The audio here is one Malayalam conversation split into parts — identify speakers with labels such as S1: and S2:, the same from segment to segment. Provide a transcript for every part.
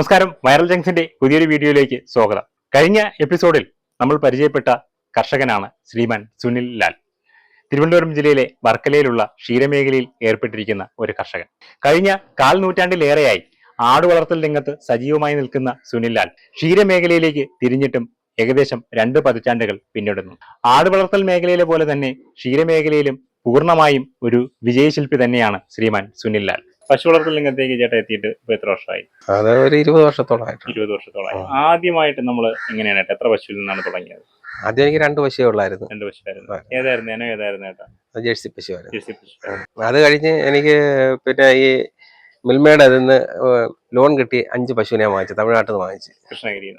S1: നമസ്കാരം വൈറൽ ജംഗ്സിന്റെ പുതിയൊരു വീഡിയോയിലേക്ക് സ്വാഗതം. കഴിഞ്ഞ എപ്പിസോഡിൽ നമ്മൾ പരിചയപ്പെട്ട കർഷകനാണ് ശ്രീമാൻ സുനിൽ ലാൽ. തിരുവനന്തപുരം ജില്ലയിലെ വർക്കലയിലുള്ള ക്ഷീരമേഖലയിൽ ഏർപ്പെട്ടിരിക്കുന്ന ഒരു കർഷകൻ. കഴിഞ്ഞ കാൽ നൂറ്റാണ്ടിലേറെയായി ആട് വളർത്തൽ രംഗത്ത് സജീവമായി നിൽക്കുന്ന സുനിൽ ലാൽ ക്ഷീരമേഖലയിലേക്ക് തിരിഞ്ഞിട്ടും ഏകദേശം രണ്ട് പതിറ്റാണ്ടുകൾ പിന്നിടുന്നു. ആട് വളർത്തൽ മേഖലയിലെ പോലെ തന്നെ ക്ഷീരമേഖലയിലും പൂർണമായും ഒരു വിജയശില്പി തന്നെയാണ് ശ്രീമാൻ സുനിൽ ലാൽ. പശു വളർത്തൽ രംഗത്തേക്ക് ചേട്ടാ എത്തിയിട്ട് ഇപ്പൊ എത്ര വർഷമായി?
S2: അത് ഒരു ഇരുപത് വർഷത്തോളമായിട്ട്
S1: ഇരുപത് വർഷത്തോളമായി. ആദ്യമായിട്ട് നമ്മൾ എങ്ങനെയാണ് ഏട്ടാ എത്ര പശുവിൽ നിന്നാണ് തുടങ്ങിയത്?
S2: ആദ്യം എനിക്ക് രണ്ട് പശുവേ ഉള്ളായിരുന്നു.
S1: രണ്ട് പശുവായിരുന്നു
S2: ആ.
S1: ഏതായിരുന്നു? ഇനം ഏതായിരുന്നു ഏട്ടാ?
S2: അത് ജേഴ്സി പശുവായിരുന്നു
S1: ജേഴ്സി പശു
S2: അത് കഴിഞ്ഞ് എനിക്ക് പിന്നെ ഈ മിൽമയുടെ അതിൽ നിന്ന് ലോൺ കിട്ടി അഞ്ച് പശുവിനെ വാങ്ങിച്ചു തമിഴ്നാട്ടിൽ നിന്ന് വാങ്ങിച്ച്.
S1: കൃഷ്ണഗിരി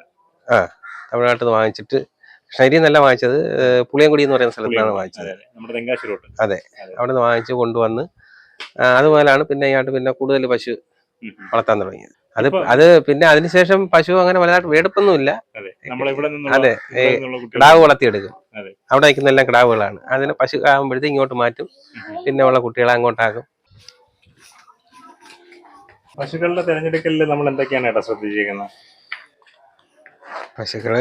S2: തമിഴ്നാട്ടിൽ നിന്ന് വാങ്ങിച്ചിട്ട് കൃഷ്ണഗിരി നല്ല വാങ്ങിച്ചത് പുളിയൻകുടി എന്ന് പറയുന്ന സ്ഥലത്താണ് വാങ്ങിച്ചത്.
S1: നമ്മുടെ തെങ്കാശി അതെ.
S2: അവിടെ നിന്ന് വാങ്ങിച്ച് കൊണ്ടുവന്ന് ആ, അതുപോലാണ് പിന്നെ ഇങ്ങോട്ട് പിന്നെ കൂടുതൽ പശു വളർത്താൻ തുടങ്ങിയത്. അത് അത് പിന്നെ അതിനുശേഷം പശു അങ്ങനെ വലുതായിട്ട് വേടുപ്പൊന്നുമില്ല.
S1: അതെ
S2: കിടാവ് വളർത്തിയെടുക്കും. അവിടെ നിൽക്കുന്ന എല്ലാം കിടാവുകളാണ്. അതിന് പശു ആകുമ്പോഴത്തേക്ക് ഇങ്ങോട്ട് മാറ്റും. പിന്നെ ഉള്ള കുട്ടികളെ അങ്ങോട്ടാക്കും.
S1: പശുക്കളുടെ തെരഞ്ഞെടുക്കലിൽ നമ്മൾ എന്തൊക്കെയാണ് ഏട്ടാ ശ്രദ്ധിച്ചിരിക്കുന്നത്?
S2: പശുക്കൾ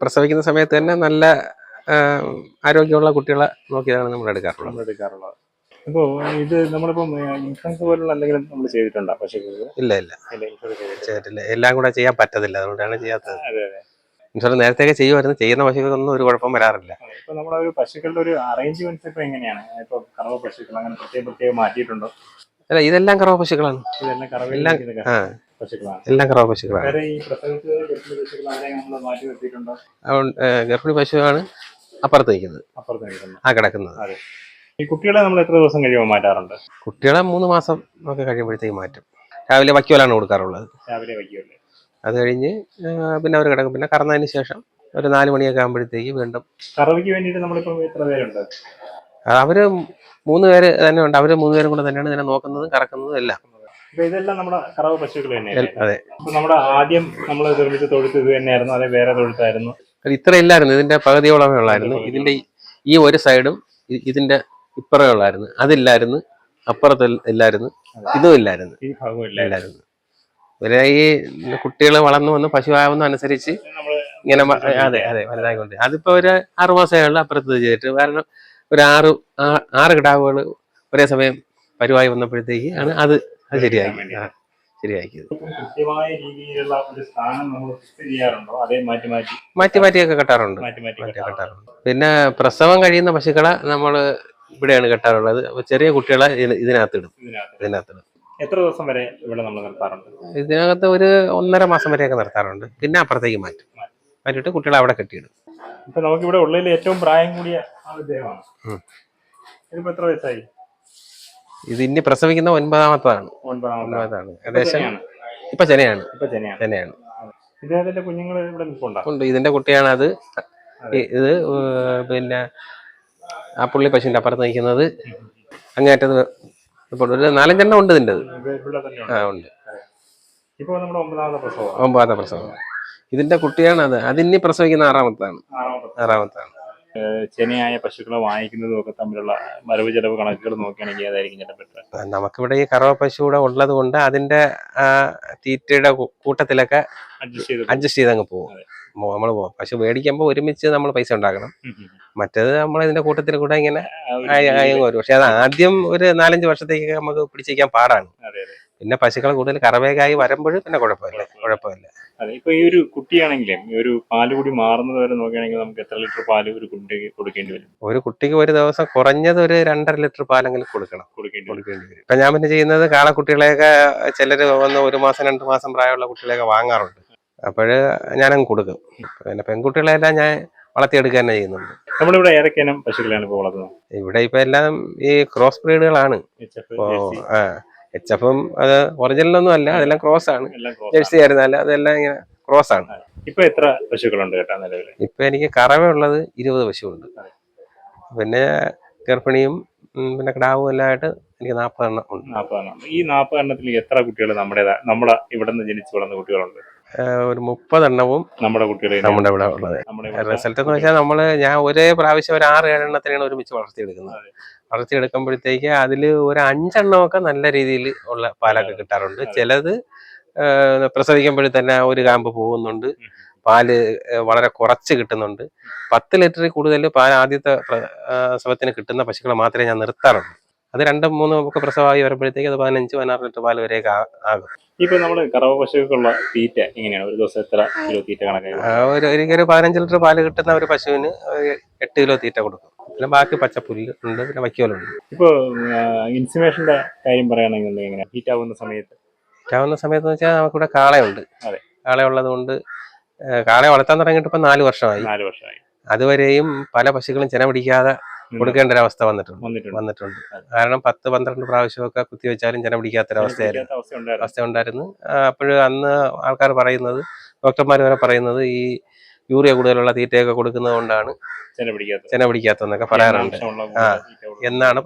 S2: പ്രസവിക്കുന്ന സമയത്ത് തന്നെ നല്ല ആരോഗ്യമുള്ള കുട്ടികളെ നോക്കിയതാണ് നമ്മൾ എടുക്കാറുള്ളത്.
S1: നമ്മൾ എടുക്കാറുള്ളത്. അപ്പോ ഇത് നമ്മളിപ്പം ഇൻഷുറൻസ് പോലുള്ള എന്തെങ്കിലും നമ്മൾ ചെയ്തിട്ടുണ്ടോ? പശുക്കൾക്ക്
S2: ഇല്ല ഇല്ല.
S1: ഇല്ല ഇൻഷുറൻസ് ചെയ്തിട്ടില്ല.
S2: എല്ലാം കൂടെ ചെയ്യാൻ പറ്റത്തില്ല. അതുകൊണ്ടാണ് ചെയ്യാത്തത്.
S1: അതെ അതെ.
S2: ഇൻഷുറൻസ് നേരത്തെയൊക്കെ ചെയ്യുമായിരുന്നു. ചെയ്യുന്ന പശുക്കൾക്കൊന്നും ഒരു കുഴപ്പം വരാറില്ല.
S1: ഇപ്പൊ നമ്മുടെ ഒരു പശുക്കളുടെ ഒരു അറേഞ്ച്മെന്റ്സ് ഇപ്പൊ എങ്ങനെയാണ്? ഇപ്പൊ കറവ പശുക്കൾ അങ്ങനെ പ്രത്യേകം പ്രത്യേകം മാറ്റിയിട്ടുണ്ടോ?
S2: അല്ല ഇതെല്ലാം കറവ പശുക്കളാണ്.
S1: ഇതെല്ലാം
S2: എല്ലാം-
S1: പശുക്കളാണ്.
S2: കറവ പശുക്കളാണ്.
S1: വേറെ ഈ പ്രസവിച്ച് ഗർഭിണി പശുക്കൾ അവരെ നമ്മൾ മാറ്റി നിർത്തിയിട്ടുണ്ടോ?
S2: അതുകൊണ്ട് ഏ, ഗർഭിണി പശുവാണ് അപ്പുറത്ത് നിൽക്കുന്നത്. ആ കിടക്കുന്നത്.
S1: ഈ കുട്ടികളെ നമ്മൾ എത്ര ദിവസം കഴിയുമ്പോൾ മാറ്റാറുണ്ട്?
S2: കുട്ടികളെ മൂന്ന് മാസം ഒക്കെ കഴിയുമ്പോഴത്തേക്ക് മാറ്റും. രാവിലെ വയ്ക്കോലാണ് കൊടുക്കാറുള്ളത്.
S1: രാവിലെ വക്കിയോലെ
S2: അത് കഴിഞ്ഞ് പിന്നെ അവർ കിടക്കും. പിന്നെ കറന്നതിന് ശേഷം ഒരു നാല് മണിയൊക്കെ ആകുമ്പോഴത്തേക്ക് വീണ്ടും
S1: കറവയ്ക്ക് വേണ്ടിയിട്ട് നമ്മളിപ്പോൾ എത്ര പേരുണ്ട്?
S2: അവർ മൂന്ന് പേര് തന്നെ ഉണ്ട്. അവർ മൂന്ന് പേരും കൂടെ തന്നെയാണ് ഇതിനെ നോക്കുന്നതും കറക്കുന്നതും എല്ലാം.
S1: ഇപ്പൊ ഇതെല്ലാം നമ്മുടെ കറവ പശുക്കൾ
S2: തന്നെയാണ് അതെ.
S1: അപ്പൊ നമ്മുടെ ആദ്യം നമ്മൾ നിർമ്മിച്ച തൊഴുത്ത് ഇത് തന്നെയായിരുന്നു അതെ വേറെ തൊഴുത്തായിരുന്നു.
S2: ഇത്ര ഇല്ലായിരുന്നു. ഇതിന്റെ പകുതിയോളമേ ഉള്ളായിരുന്നു. ഇതിന്റെ ഈ ഒരു സൈഡും ഇതിന്റെ ഇപ്പറേ ഉള്ളായിരുന്നു അതില്ലായിരുന്നു. അപ്പുറത്ത് ഇല്ലായിരുന്നു. ഇതും ഇല്ലായിരുന്നു. ഇല്ലായിരുന്നു. ഇവരെ ഈ കുട്ടികൾ വളർന്നു വന്ന് പശുവാകുന്ന അനുസരിച്ച് ഇങ്ങനെ അതെ അതെ വലുതായിക്കൊണ്ട് അതിപ്പോ ഒരു ആറു മാസമായുള്ള അപ്പുറത്ത് ചെയ്തിട്ട്. കാരണം ഒരു ആറ് ആറ് കിടാവുകൾ ഒരേ സമയം പരുവായി വന്നപ്പോഴത്തേക്ക് ആണ് അത് അത് ശരിയാക്കി. ശരിയാക്കിയത്.
S1: മാറ്റി മാറ്റി?
S2: മാറ്റി മാറ്റിയൊക്കെ കെട്ടാറുണ്ട്.
S1: മാറ്റി മാറ്റി
S2: മാറ്റി
S1: കെട്ടാറുണ്ടോ?
S2: കെട്ടാറുണ്ട്. പിന്നെ പ്രസവം കഴിയുന്ന പശുക്കളെ നമ്മൾ ഇവിടെയാണ് കെട്ടാറുള്ളത്. ചെറിയ കുട്ടികളെ ഇതിനകത്തിടും. ഇതിനകത്ത്. ഇടും
S1: ഇതിനകത്ത്
S2: ഇതിനകത്ത് ഇടും
S1: എത്ര ദിവസം വരെ ഇവിടെ നമ്മൾ നിർത്താറുണ്ട്?
S2: ഇതിനകത്ത് ഒരു ഒന്നര മാസം വരെയൊക്കെ നിർത്താറുണ്ട്. പിന്നെ അപ്പുറത്തേക്ക് മാറ്റും. മാറ്റിയിട്ട് കുട്ടികളെ അവിടെ കെട്ടിയിടും.
S1: ഇപ്പൊ നമുക്ക് ഇവിടെ ഉള്ളതിൽ ഏറ്റവും പ്രായം കൂടിയ ഇതിപ്പോ എത്ര വയസ്സായി?
S2: ഇത് ഇനി പ്രസവിക്കുന്ന ഒൻപതാമത്തതാണ്
S1: ഇപ്പൊ
S2: ഏകദേശം. ഇപ്പൊ ചെനയാണ്
S1: ചെനയാണ് ഇതിന്റെ കുഞ്ഞുങ്ങൾ ഇവിടെ
S2: ഉണ്ട്. ഇതിന്റെ കുട്ടിയാണ് അത്. ഇത് പിന്നെ ആ പുള്ളി പശുവിന്റെ അപ്പുറത്ത് നിൽക്കുന്നത് അങ്ങേറ്റത് ഇപ്പോൾ ഒരു നാലഞ്ചെണ്ണം ഉണ്ട്
S1: ഇതിന്റെ
S2: ആ
S1: ഉണ്ട്. ഒമ്പതാമത്തെ പ്രസവം.
S2: ഇതിന്റെ കുട്ടിയാണ് അത്. അതിനി പ്രസവിക്കുന്ന ആറാമത്താണ്.
S1: ആറാമത്തെ.
S2: ആറാമത്താണ്.
S1: ചെനയായ പശുക്കളെ വാങ്ങിക്കുന്നതും ഒക്കെ തമ്മിലുള്ള വരവ് ചെലവ് കണക്കുകൾ നോക്കുകയാണെങ്കിൽ ഏതായിരിക്കും ചേട്ടൻ ബെറ്റർ
S2: നമുക്കിവിടെ ഈ കറവ പശു കൂടെ ഉള്ളത് കൊണ്ട് അതിന്റെ തീറ്റയുടെ കൂട്ടത്തിലൊക്കെ
S1: അഡ്ജസ്റ്റ് ചെയ്ത്
S2: അങ്ങ് പോകും. നമ്മൾ പക്ഷെ മേടിക്കുമ്പോൾ ഒരുമിച്ച് നമ്മൾ പൈസ ഉണ്ടാക്കണം. മറ്റേത് നമ്മൾ ഇതിന്റെ കൂട്ടത്തിൽ കൂടെ ഇങ്ങനെ വരും. പക്ഷെ അത് ആദ്യം ഒരു നാലഞ്ച് വർഷത്തേക്ക് നമുക്ക് പിടിച്ചിരിക്കാൻ പാടാണ്. പിന്നെ പശുക്കൾ കൂടുതൽ കറവേകായി വരുമ്പോഴും പിന്നെ കുഴപ്പമില്ല. കുഴപ്പമില്ല.
S1: അതെ ഇപ്പൊ ഈ ഒരു കുട്ടിയാണെങ്കിലും ഈ ഒരു പാൽ കൂടി മാറുന്നത് വരെ നോക്കുകയാണെങ്കിൽ നമുക്ക് എത്ര ലിറ്റർ പാൽ ഒരു കുട്ടിക്ക് കൊടുക്കേണ്ടി വരും?
S2: ഒരു കുട്ടിക്ക് ഒരു ദിവസം കുറഞ്ഞത് ഒരു രണ്ടര ലിറ്റർ പാലെങ്കിലും കൊടുക്കണം.
S1: കൊടുക്കേണ്ടി വരും.
S2: കൊടുക്കേണ്ടി വരും. ഇപ്പൊ ഞാൻ പിന്നെ ചെയ്യുന്നത് കാളക്കുട്ടികളെയൊക്കെ ചിലര് വന്ന് ഒരു മാസം രണ്ട് മാസം പ്രായമുള്ള കുട്ടികളെയൊക്കെ വാങ്ങാറുണ്ട്. അപ്പോഴ് ഞാനങ്ങ് കൊടുക്കും. പിന്നെ പെൺകുട്ടികളെല്ലാം ഞാൻ വളർത്തിയെടുക്കുക തന്നെ ചെയ്യുന്നുണ്ട്.
S1: നമ്മളിവിടെ ഏതൊക്കെയാണ് പശുക്കളാണ് ഇപ്പോൾ വളർത്തുന്നത്?
S2: ഇവിടെ ഇപ്പൊ എല്ലാം ഈ ക്രോസ് ബ്രീഡുകളാണ് ആ എച്ച് എഫും അത് ഒറിജിനലൊന്നും അല്ല അതെല്ലാം ക്രോസ് ആണ്. ജേഴ്സി ആയിരുന്നല്ല അതെല്ലാം ഇങ്ങനെ ക്രോസ് ആണ്.
S1: ഇപ്പൊ എത്ര പശുക്കളുണ്ട് കേട്ടാ നിലവിൽ?
S2: ഇപ്പൊ എനിക്ക് കറവ ഉള്ളത് ഇരുപത് പശുവുണ്ട്.
S1: അതെ.
S2: പിന്നെ ഗർഭിണിയും പിന്നെ കിടാവും എല്ലാം ആയിട്ട് എനിക്ക് നാൽപ്പതെണ്ണം ഉണ്ട്.
S1: നാൽപ്പതെണ്ണം ഈ നാൽപ്പതെണ്ണത്തിൽ എത്ര കുട്ടികൾ നമ്മുടെ നമ്മുടെ ഇവിടെ നിന്ന് ജനിച്ചു വളർന്ന കുട്ടികളുണ്ട്?
S2: ഒരു മുപ്പതെണ്ണവും
S1: നമ്മുടെ കുട്ടികൾ
S2: നമ്മുടെ ഇവിടെ ഉള്ളത്. റിസൾട്ട് എന്ന് വെച്ചാൽ നമ്മൾ ഞാൻ ഒരേ പ്രാവശ്യം ഒരു ആറ് ഏഴെണ്ണത്തിനാണ് ഒരുമിച്ച് വളർത്തിയെടുക്കുന്നത്. വളർത്തിയെടുക്കുമ്പോഴത്തേക്ക് അതിൽ ഒരു അഞ്ചെണ്ണമൊക്കെ നല്ല രീതിയിൽ ഉള്ള പാലൊക്കെ കിട്ടാറുണ്ട്. ചിലത് പ്രസവിക്കുമ്പോഴത്തന്നെ ഒരു കാമ്പ് പോകുന്നുണ്ട്. പാൽ വളരെ കുറച്ച് കിട്ടുന്നുണ്ട്. പത്ത് ലിറ്ററിൽ കൂടുതൽ പാൽ ആദ്യത്തെ പ്രസവത്തിന് കിട്ടുന്ന പശുക്കളെ മാത്രമേ ഞാൻ നിർത്താറുള്ളൂ. അത് രണ്ടും മൂന്നും ഒക്കെ പ്രസവമായി വരുമ്പോഴത്തേക്ക് അത് പതിനഞ്ച് പതിനാറ് ലിറ്റർ പാൽ വരെ ആകും.
S1: ഇപ്പൊ നമ്മൾ കറവ പശുക്കുള്ള തീറ്റ എങ്ങനെയാണ്? ഒരു ദിവസം എത്ര കിലോ തീറ്റ
S2: കണക്കാണ് ഒരു പതിനഞ്ച് ലിറ്റർ പാൽ കിട്ടുന്ന ഒരു പശുവിന് എട്ട് കിലോ തീറ്റ കൊടുക്കും. പിന്നെ ബാക്കി പച്ചപ്പുല്ല് ഉണ്ട് പിന്നെ വയ്ക്കോലുണ്ട്
S1: ഇപ്പൊ ഇൻസുമേഷന്റെ കാര്യം പറയുകയാണെങ്കിൽ ഹീറ്റ് ആവുന്ന സമയത്ത്.
S2: ആവുന്ന സമയത്ത് വെച്ചാൽ നമുക്കിവിടെ കാളയുണ്ട്.
S1: അതെ.
S2: കാളയുള്ളത് കൊണ്ട് കാളയെ വളർത്താൻ തുടങ്ങിയിട്ട് ഇപ്പം നാല് വർഷമായി.
S1: നാല് വർഷമായി.
S2: അതുവരെയും പല പശുക്കളും ചെന പിടിക്കാതെ കൊടുക്കേണ്ട ഒരു അവസ്ഥ വന്നിട്ടുണ്ട്.
S1: വന്നിട്ടുണ്ട്.
S2: കാരണം പത്ത് പന്ത്രണ്ട് പ്രാവശ്യമൊക്കെ കുത്തിവെച്ചാലും ചെന പിടിക്കാത്തൊരവസ്ഥയായിരുന്നു
S1: അവസ്ഥ ഉണ്ടായിരുന്നു.
S2: അപ്പോൾ അന്ന് ആൾക്കാർ പറയുന്നത് ഡോക്ടർമാർ വരെ പറയുന്നത് ഈ യൂറിയ കൂടുതലുള്ള തീറ്റയൊക്കെ കൊടുക്കുന്നത് കൊണ്ടാണ്
S1: ചെന പിടിക്കാത്ത
S2: ചെന പിടിക്കാത്തതെന്നൊക്കെ പറയാറുണ്ട്. ആ. എന്നാണ്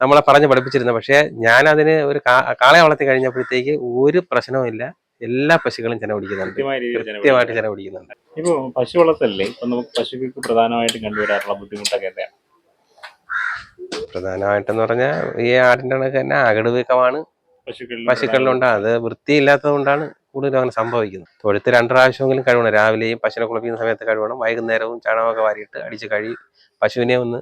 S2: നമ്മളെ പറഞ്ഞ് പഠിപ്പിച്ചിരുന്നത്. പക്ഷേ ഞാൻ അതിന് ഒരു കാളെ കാളയെ വളർത്തി കഴിഞ്ഞപ്പോഴത്തേക്ക് ഒരു പ്രശ്നവുമില്ല. എല്ലാ പശുക്കളും ചെന കൃത്യമായിട്ട്
S1: പിടിക്കും.
S2: ചെന പിടിക്കുന്നുണ്ട്.
S1: ഇപ്പൊ പശു വളർത്തല്ലേ ഇപ്പൊ നമുക്ക് പശുക്കൾക്ക് പ്രധാനമായിട്ടും കണ്ടുവരാറുള്ള ബുദ്ധിമുട്ടൊക്കെ എന്താണ്?
S2: പ്രധാനമായിട്ടെന്ന് പറഞ്ഞാൽ ഈ ആടിന്റെ കണക്ക് തന്നെ അകട് വീക്കമാണ്. പശുക്കളിലുണ്ട്. അത് വൃത്തിയില്ലാത്തത് കൊണ്ടാണ് കൂടുതലും അങ്ങനെ സംഭവിക്കുന്നത്. തൊഴുത്ത് രണ്ട് പ്രാവശ്യമെങ്കിലും കഴുകണം രാവിലെയും പശുവിനെ കുളിപ്പിക്കുന്ന സമയത്ത് കഴുകണം വൈകുന്നേരവും ചാണകമൊക്കെ വാരിയിട്ട് അടിച്ച് കഴുകി പശുവിനെ ഒന്ന്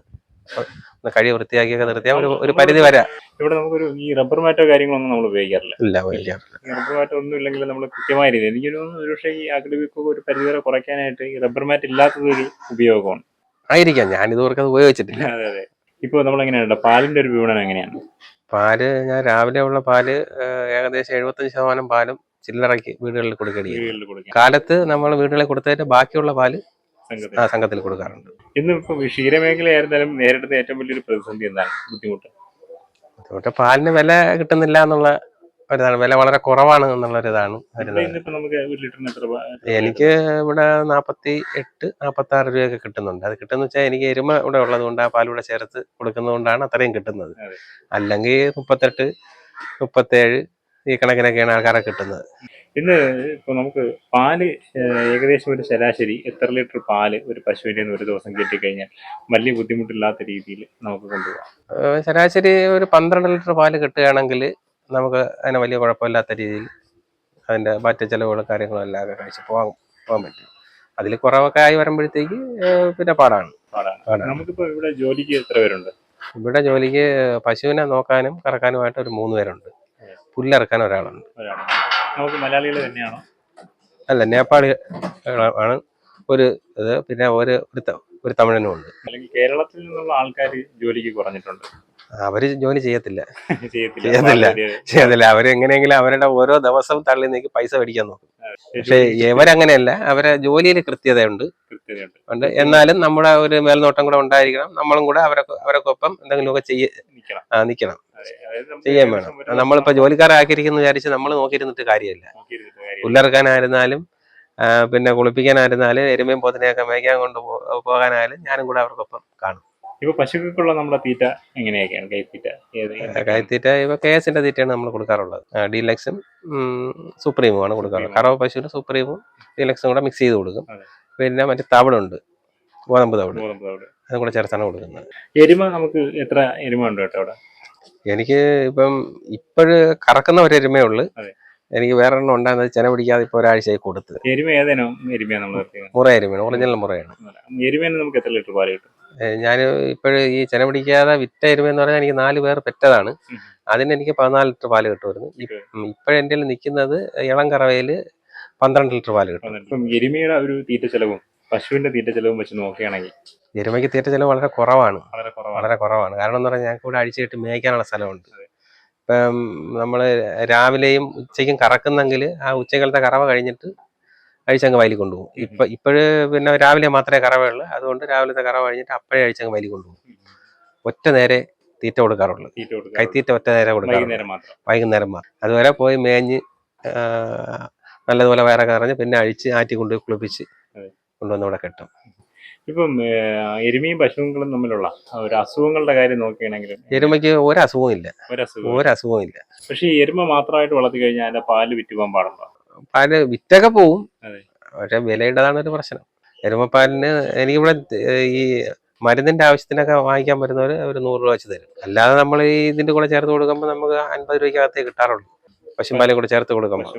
S2: ഒന്ന് കഴി വൃത്തിയാക്കിയൊക്കെ നിർത്തിയാൽ ഒരു ഒരു പരിധി വരാം.
S1: ഇവിടെ നമുക്കൊരു ഈ റബ്ബർ മാറ്റോ കാര്യങ്ങളൊന്നും നമ്മൾ ഉപയോഗിക്കാറില്ല.
S2: ഇല്ല ഉപയോഗിക്കാറില്ല.
S1: റബ്ബർ മാറ്റം ഒന്നും ഇല്ലെങ്കിൽ നമ്മൾ കൃത്യമായ രീതിയിൽ എനിക്ക് തോന്നുന്നു ഒരു പക്ഷേ ഈ അകടിവെക്കൊക്കെ ഒരു പരിധി വരെ കുറയ്ക്കാനായിട്ട് ഈ റബ്ബർ മാറ്റ് ഇല്ലാത്തത് ഒരു ഉപയോഗമാണ്.
S2: ആയിരിക്കാം. ഞാൻ ഇതുവർക്ക് അത് ഉപയോഗിച്ചിട്ടില്ല.
S1: അതെ അതെ. ഇപ്പോൾ നമ്മൾ എങ്ങനെയാണ് പാലിന്റെ ഒരു വിപണനം എങ്ങനെയാണ്?
S2: പാൽ ഞാൻ രാവിലെ ഉള്ള പാൽ ഏകദേശം എഴുപത്തഞ്ച് ശതമാനം പാലും ചില്ലറയ്ക്ക് വീടുകളിൽ
S1: കൊടുക്കുകയാണ്
S2: കാലത്ത് നമ്മൾ വീടുകളിൽ കൊടുത്തതിന്റെ ബാക്കിയുള്ള പാൽ
S1: സംഘത്തിൽ?
S2: കൊടുക്കാറുണ്ട്.
S1: ഇന്ന് ഇപ്പൊ ക്ഷീരമേഖലയായിരുന്നാലും നേരിടുന്ന ഏറ്റവും വലിയൊരു പ്രതിസന്ധി എന്താണ്? ബുദ്ധിമുട്ട്?
S2: ബുദ്ധിമുട്ട്. പാലിന് വില കിട്ടുന്നില്ല എന്നുള്ള ഒരിതാണ്. വില വളരെ കുറവാണ്
S1: എന്നുള്ളൊരിതാണ്
S2: വരുന്നത്.
S1: ഇന്നിപ്പോ
S2: എനിക്ക് ഇവിടെ നാൽപ്പത്തി എട്ട് നാൽപ്പത്തി ആറ് രൂപയൊക്കെ കിട്ടുന്നുണ്ട്. അത് കിട്ടുന്ന വെച്ചാൽ എനിക്ക് എരുമ ഇവിടെ ഉള്ളത് കൊണ്ട് ആ പാലൂടെ ചേർത്ത് കൊടുക്കുന്നതുകൊണ്ടാണ് അത്രയും കിട്ടുന്നത്. അല്ലെങ്കിൽ മുപ്പത്തെട്ട് മുപ്പത്തേഴ് ഈ കണക്കിനൊക്കെയാണ് ആൾക്കാരെ കിട്ടുന്നത്.
S1: ഇന്ന് ഇപ്പൊ നമുക്ക് പാൽ ഏകദേശം ഒരു ശരാശരി എത്ര ലിറ്റർ പാൽ ഒരു പശുവിന്റെ നിന്ന് ഒരു ദിവസം കിട്ടിക്കഴിഞ്ഞാൽ വലിയ ബുദ്ധിമുട്ടില്ലാത്ത രീതിയിൽ നമുക്ക് കൊണ്ടുപോകാം.
S2: ശരാശരി ഒരു പന്ത്രണ്ട് ലിറ്റർ പാൽ കിട്ടുകയാണെങ്കിൽ നമുക്ക് അതിന് വലിയ കുഴപ്പമില്ലാത്ത രീതിയിൽ അതിന്റെ മറ്റ് ചിലവുകളും കാര്യങ്ങളും എല്ലാം കഴിച്ച് പോകാൻ പോകാൻ പറ്റും. അതിൽ കുറവൊക്കെ ആയി വരുമ്പോഴത്തേക്ക് പിന്നെ പാടാണ്.
S1: നമുക്കിപ്പോ ഇവിടെ ജോലിക്ക് എത്ര പേരുണ്ട്?
S2: ഇവിടെ ജോലിക്ക് പശുവിനെ നോക്കാനും കറക്കാനുമായിട്ട് ഒരു മൂന്ന് പേരുണ്ട്. പുല്ലിറക്കാൻ ഒരാളുണ്ട്.
S1: നമുക്ക് മലയാളികൾ തന്നെയാണോ?
S2: അല്ല നേപ്പാളി ആണ് ഒരു ഇത് പിന്നെ ഒരു ഒരു തമിഴനും ഉണ്ട്.
S1: അല്ലെങ്കിൽ കേരളത്തിൽ നിന്നുള്ള ആൾക്കാർ ജോലിക്ക് കുറഞ്ഞിട്ടുണ്ട്.
S2: അവർ ജോലി ചെയ്യത്തില്ല.
S1: ചെയ്യത്തില്ല.
S2: ചെയ്യത്തില്ല. അവരെങ്ങനെയെങ്കിലും അവരുടെ ഓരോ ദിവസവും തള്ളി നീക്കി പൈസ മേടിക്കാൻ നോക്കും. പക്ഷെ ഇവരങ്ങനെയല്ല. അവരെ ജോലിയിൽ കൃത്യതയുണ്ട്. ഉണ്ട്. എന്നാലും നമ്മുടെ ഒരു മേൽനോട്ടം കൂടെ ഉണ്ടായിരിക്കണം. നമ്മളും കൂടെ അവരെ അവരൊക്കൊപ്പം എന്തെങ്കിലുമൊക്കെ ചെയ്യ
S1: നിക്കണം.
S2: ചെയ്യാൻ വേണം. നമ്മളിപ്പോ ജോലിക്കാരാക്കിയിരിക്കുന്ന വിചാരിച്ച് നമ്മൾ നോക്കിയിരുന്നിട്ട് കാര്യമില്ല. പുല്ലിറക്കാനായിരുന്നാലും പിന്നെ കുളിപ്പിക്കാനായിരുന്നാലും എരുമയും പോത്തിനെയൊക്കെ മേയ്ക്കാൻ കൊണ്ട് പോകാനായാലും ഞാനും കൂടെ അവർക്കൊപ്പം കാണും.
S1: ഇപ്പൊ പശുക്കൾക്കുള്ള നമ്മുടെ തീറ്റ എങ്ങനെയൊക്കെയാണ്? കൈത്തീറ്റ
S2: കൈത്തീറ്റ ഇപ്പൊ കെ എസിന്റെ തീറ്റയാണ് നമ്മൾ കൊടുക്കാറുള്ളത്. ഡീലക്സും സുപ്രീമും ആണ് കൊടുക്കാറുള്ളത്. കറവ പശുവിന് സുപ്രീമും ഡീലക്സും കൂടെ മിക്സ് ചെയ്ത് കൊടുക്കും. പിന്നെ മറ്റേ തവിടുണ്ട്. ഗോതമ്പ് തവിട്.
S1: ഗോതമ്പ് തവിട്.
S2: അതും കൂടെ ചേർത്താണ് കൊടുക്കുന്നത്.
S1: എരുമ നമുക്ക് എത്ര എരുമ ഉണ്ട് കേട്ടോ അവിടെ?
S2: എനിക്ക് ഇപ്പം ഇപ്പോഴ് കറക്കുന്ന ഒരു ഉള്ളു. എനിക്ക് വേറെ എണ്ണം ഉണ്ടായിരുന്നത് ചെന പിടിക്കാതെ ഇപ്പൊ ഒരാഴ്ചയായി കൊടുത്ത്
S1: എരുമ ഏതേനോ നമ്മൾ
S2: മുറ എരുമയാണ് ഒറിജിനൽ മുറയാണ്.
S1: എരുമേന് നമുക്ക് എത്ര ലിറ്റർ പാൽ കിട്ടും?
S2: ഞാൻ ഇപ്പോഴും ഈ ചെന പിടിക്കാതെ വിറ്റ എരുമ എന്ന് പറഞ്ഞാൽ എനിക്ക് നാല് പേർ പെറ്റതാണ്. അതിന് എനിക്ക് പതിനാല് ലിറ്റർ പാൽ കിട്ടുമായിരുന്നു. ഇപ്പോഴെന്റെ നിൽക്കുന്നത് ഇളം കറവയിൽ പന്ത്രണ്ട് ലിറ്റർ പാൽ കിട്ടും.
S1: എരുമയുടെ ഒരു തീറ്റ ചെലവും പശുവിന്റെ തീറ്റ ചെലവും വെച്ച് നോക്കുകയാണെങ്കിൽ
S2: എരുമയ്ക്ക് തീറ്റ ചെലവ് വളരെ കുറവാണ്.
S1: വളരെ കുറവാണ്.
S2: വളരെ കുറവാണ്. കാരണം എന്ന് പറഞ്ഞാൽ ഞങ്ങൾക്ക് ഇവിടെ അഴിച്ചിട്ട് മേയ്ക്കാനുള്ള സ്ഥലമുണ്ട്. ഇപ്പം നമ്മൾ രാവിലെയും ഉച്ചയ്ക്കും കറക്കുന്നെങ്കിൽ ആ ഉച്ചകാലത്തെ കറവ കഴിഞ്ഞിട്ട് അഴിച്ചങ്ങ് വയലിൽ കൊണ്ടുപോകും. ഇപ്പം ഇപ്പോഴ് പിന്നെ രാവിലെ മാത്രമേ കറവയുള്ളൂ അതുകൊണ്ട് രാവിലത്തെ കറവ കഴിഞ്ഞിട്ട് അപ്പോഴേ അഴിച്ചങ്ങ് വയലിൽ കൊണ്ടുപോകും. ഒറ്റ നേരെ തീറ്റ കൊടുക്കാറുള്ളൂ കൈത്തീറ്റ ഒറ്റ നേരെ കൊടുക്കാറുള്ളൂ
S1: വൈകുന്നേരം മാത്രം.
S2: അതുവരെ പോയി മേഞ്ഞ് നല്ലതുപോലെ വയറൊക്കെ നിറഞ്ഞ് പിന്നെ അഴിച്ച് ആറ്റി കൊണ്ടുപോയി കുളിപ്പിച്ച്. കൊണ്ടുവന്ന് അവിടെ കെട്ടും.
S1: ഇപ്പം എരുമയും പശുക്കളും തമ്മിലുള്ള ഒരു അസുഖങ്ങളുടെ കാര്യം നോക്കുകയാണെങ്കിൽ
S2: എരുമയ്ക്ക് ഒരസുഖവും ഇല്ല ഒരസുഖവും ഇല്ല
S1: പക്ഷെ ഈ എരുമ മാത്രമായിട്ട് വളർത്തി കഴിഞ്ഞാൽ അതിന്റെ പാൽ വിറ്റ് പോകാൻ പാടുണ്ടോ?
S2: പാൽ വിറ്റൊക്കെ പോവും. പക്ഷെ വിലയുടേതാണ് ഒരു പ്രശ്നം. എരുമപ്പാലിന് എനിക്കിവിടെ ഈ മരുന്നിന്റെ ആവശ്യത്തിനൊക്കെ വാങ്ങിക്കാൻ പറ്റുന്നവർ ഒരു നൂറ് രൂപ വെച്ച് തരും. അല്ലാതെ നമ്മൾ ഈ ഇതിന്റെ കൂടെ ചേർത്ത് കൊടുക്കുമ്പോൾ നമുക്ക് അൻപത് രൂപയ്ക്കകത്തേ കിട്ടാറുള്ളൂ. പശുപാലിൽ കൂടെ ചേർത്ത് കൊടുക്കുമ്പോൾ.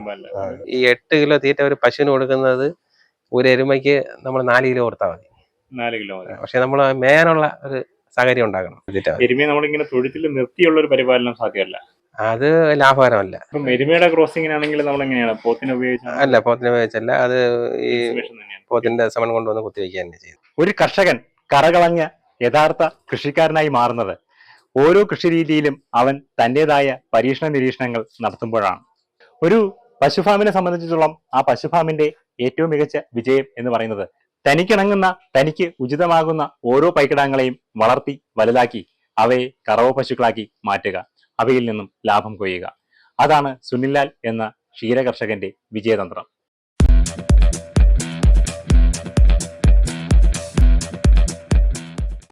S2: ഈ എട്ട് കിലോ തീറ്റ ഒരു പശുവിന് കൊടുക്കുന്നത് ഒരു എരുമയ്ക്ക് നമ്മൾ നാല് കിലോ കൊടുത്താൽ മതി.
S1: നാല് കിലോ മതി.
S2: പക്ഷെ നമ്മൾ മേയാനുള്ള ഒരു സാഹചര്യം ഉണ്ടാക്കണം
S1: എരുമയെ നമ്മളിങ്ങനെ തൊഴുത്തിൽ നിർത്തിയുള്ള ഒരു പരിപാലനം സാധ്യമല്ല.
S2: അത് ലാഭകരമല്ല.
S1: എരുമയുടെ ക്രോസിംഗിനാണെങ്കിൽ നമ്മൾ എങ്ങനെയാണ് പോത്തിനെ ഉപയോഗിച്ച
S2: അല്ല പോത്തിനെ ഉപയോഗിച്ചല്ല. അത് ഈ. പോത്തിന്റെ സമൻ കൊണ്ടുവന്ന് കുത്തിവെക്കുക തന്നെ ചെയ്യും
S1: ഒരു കർഷകൻ കറകളഞ്ഞ യഥാർത്ഥ കൃഷിക്കാരനായി മാറുന്നത് ഓരോ കൃഷിരീതിയിലും അവൻ തന്റേതായ പരീക്ഷണ നിരീക്ഷണങ്ങൾ നടത്തുമ്പോഴാണ്. ഒരു പശുഫാമിനെ സംബന്ധിച്ചിടത്തോളം ആ പശുഫാമിന്റെ ഏറ്റവും മികച്ച വിജയം എന്ന് പറയുന്നത്. തനിക്കിണങ്ങുന്ന തനിക്ക് ഉചിതമാകുന്ന ഓരോ പൈക്കിടാങ്ങളെയും വളർത്തി വലുതാക്കി അവയെ കറവ പശുക്കളാക്കി മാറ്റുക. അവയിൽ നിന്നും ലാഭം കൊയ്യുക. അതാണ് സുനിൽ ലാൽ എന്ന ക്ഷീരകർഷകന്റെ വിജയതന്ത്രം.